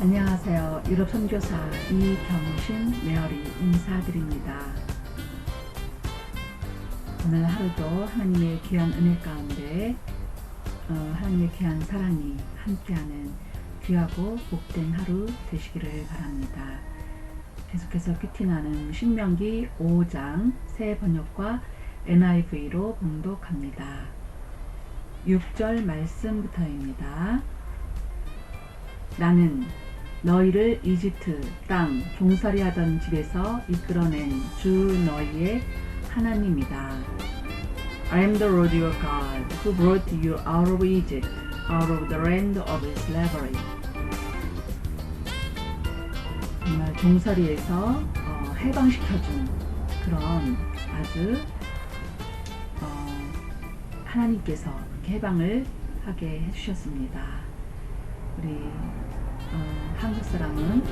안녕하세요. 유럽 선교사 이경신 메어리 인사드립니다. 오늘 하루도 하나님의 귀한 은혜 가운데 어, 하나님의 귀한 사랑이 함께하는 귀하고 복된 하루 되시기를 바랍니다. 계속해서 큐티나는 신명기 5장 새 번역과 NIV로 봉독합니다. 6절 말씀부터입니다. 나는 너희를 이집트 땅 종살이 하던 집에서 이끌어낸 주 너희의 하나님이다. I am the Lord your God who brought you out of Egypt, out of the land of slavery. 정말 종살이에서 어, 해방시켜준 그런 아주 어, 하나님께서 해방을 하게 해주셨습니다. 우리 어, 한국 사람은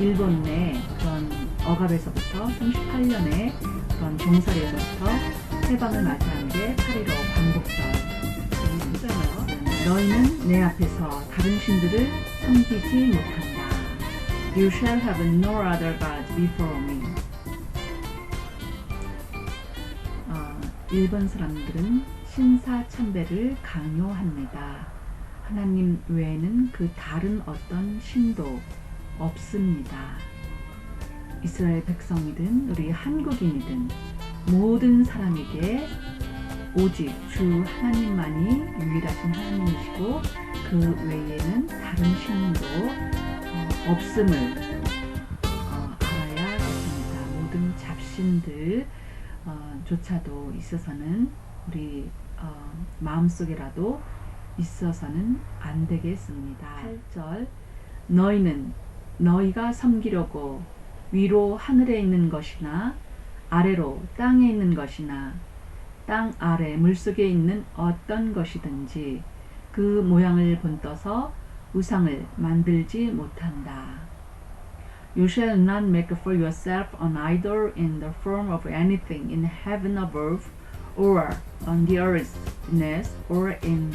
일본 내 그런 억압에서부터 38년의 그런 종살이에서부터 해방을 맞이한 게 8.15 광복절 이잖아요. 너희는 내 앞에서 다른 신들을 섬기지 못한다. You shall have no other gods before me. 어, 일본 사람들은 신사 참배를 강요합니다. 하나님 외에는 그 다른 어떤 신도 없습니다. 이스라엘 백성이든 우리 한국인이든 모든 사람에게 오직 주 하나님만이 유일하신 하나님이시고 그 외에는 다른 신도 어, 없음을 어, 알아야겠습니다. 모든 잡신들 어, 조차도 있어서는 우리 마음속에라도 있어서는 안 되겠습니다. 8절 너희는 너희가 섬기려고 위로 하늘에 있는 것이나 아래로 땅에 있는 것이나 땅 아래 물속에 있는 어떤 것이든지 그 모양을 본떠서 우상을 만들지 못한다. You shall not make for yourself an idol in the form of anything in heaven above, or on the earth beneath, or in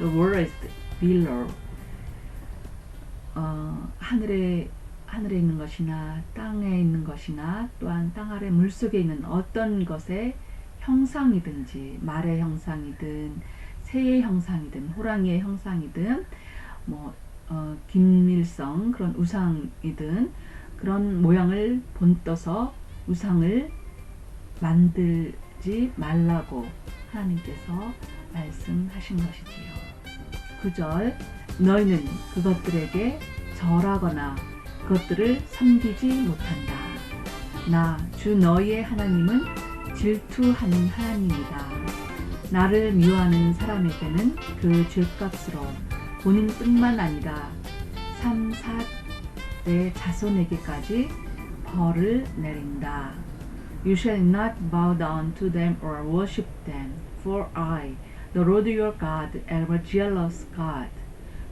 the world below. 어, 하늘에 하늘에 있는 것이나 땅에 있는 것이나 또한 땅 아래 물 속에 있는 어떤 것의 형상이든지 말의 형상이든 새의 형상이든 호랑이의 형상이든 뭐 어, 김밀성 그런 우상이든 그런 모양을 본떠서 우상을 만들지 말라고 하나님께서 말씀하신 것이지요. 9절 너희는 그것들에게 절하거나 그것들을 섬기지 못한다. 나 주 너희의 하나님은 질투하는 하나님이다. 나를 미워하는 사람에게는 그 죄값으로 본인뿐만 아니라 3, 4대 자손에게까지 벌을 내린다. You shall not bow down to them or worship them, for I, the Lord your God, a jealous God,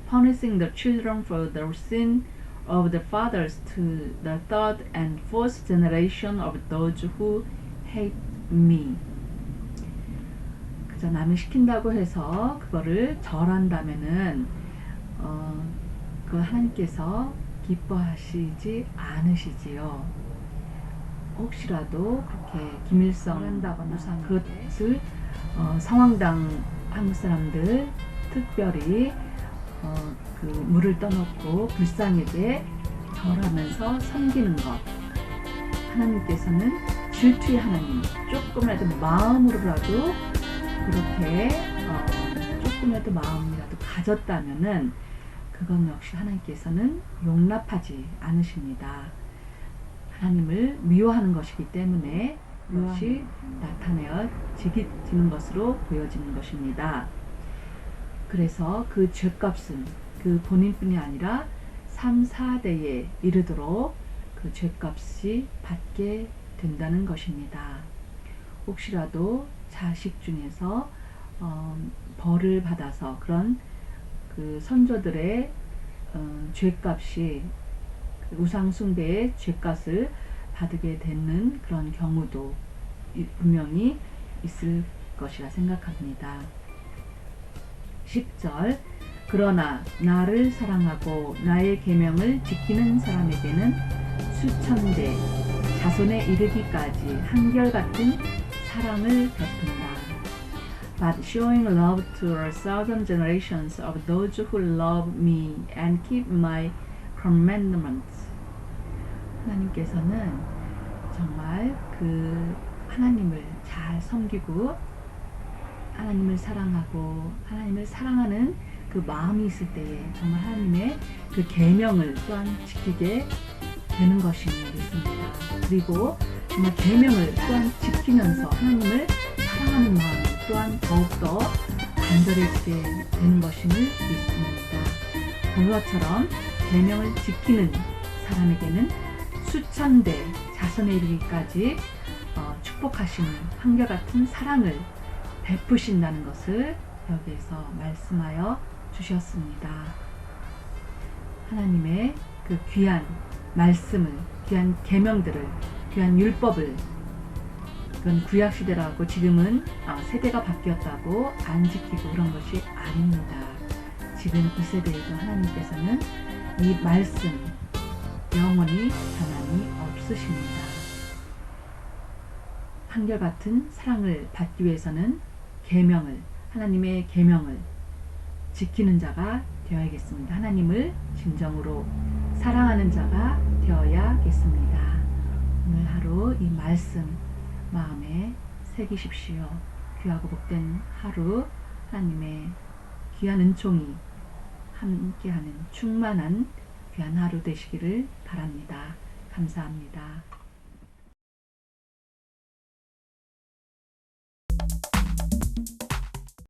punishing the children for their sin of the fathers to the third and fourth generation of those who hate me. 그저 남이 시킨다고 해서 그거를 절한다면은 어, 그 하나님께서 기뻐하시지 않으시지요. 혹시라도 그렇게 김일성 한다거나 그것을 어, 성황당 한국 사람들 특별히 어, 그 물을 떠놓고 불쌍하게 절하면서 섬기는 것 하나님께서는 질투의 하나님 조금이라도 마음으로라도 그렇게 어, 조금이라도 마음이라도 가졌다면은 그건 역시 하나님께서는 용납하지 않으십니다. 하나님을 미워하는 것이기 때문에 그것이 나타내어지는 것으로 보여지는 것입니다. 그래서 그 죄값은 그 본인뿐이 아니라 3, 4대에 이르도록 그 죄값이 받게 된다는 것입니다. 혹시라도 자식 중에서 어, 벌을 받아서 그런 그 선조들의 어, 죄값이 그 우상숭배의 죄값을 받게 되는 그런 경우도 분명히 있을 것이라 생각합니다. 10절 그러나 나를 사랑하고 나의 계명을 지키는 사람에게는 수천대 자손에 이르기까지 한결같은 사랑을 베푼다. But showing love to a thousand generations of those who love me and keep my commandments. 하나님께서는 정말 그 하나님을 잘 섬기고 하나님을 사랑하고 하나님을 사랑하는 그 마음이 있을 때에 정말 하나님의 그 계명을 또한 지키게 되는 것임을 믿습니다. 그리고 정말 계명을 또한 지키면서 하나님을 사랑하는 마음 또한 더욱더 간절해지게 되는 것임을 믿습니다. 그것처럼 계명을 지키는 사람에게는 수천 대 자손에 이르기까지 어, 축복하시는 한결같은 사랑을 베푸신다는 것을 여기에서 말씀하여 주셨습니다. 하나님의 그 귀한 말씀을, 귀한 계명들을, 귀한 율법을 그건 구약 시대라고 지금은 어, 세대가 바뀌었다고 안 지키고 그런 것이 아닙니다. 지금 이 세대에도 하나님께서는 이 말씀 영원히 변함이 없으십니다. 한결같은 사랑을 받기 위해서는 계명을 하나님의 계명을 지키는 자가 되어야겠습니다. 하나님을 진정으로 사랑하는 자가 되어야겠습니다. 오늘 하루 이 말씀 마음에 새기십시오. 귀하고 복된 하루 하나님의 귀한 은총이 함께하는 충만한 귀한 하루 되시기를 바랍니다. 감사합니다.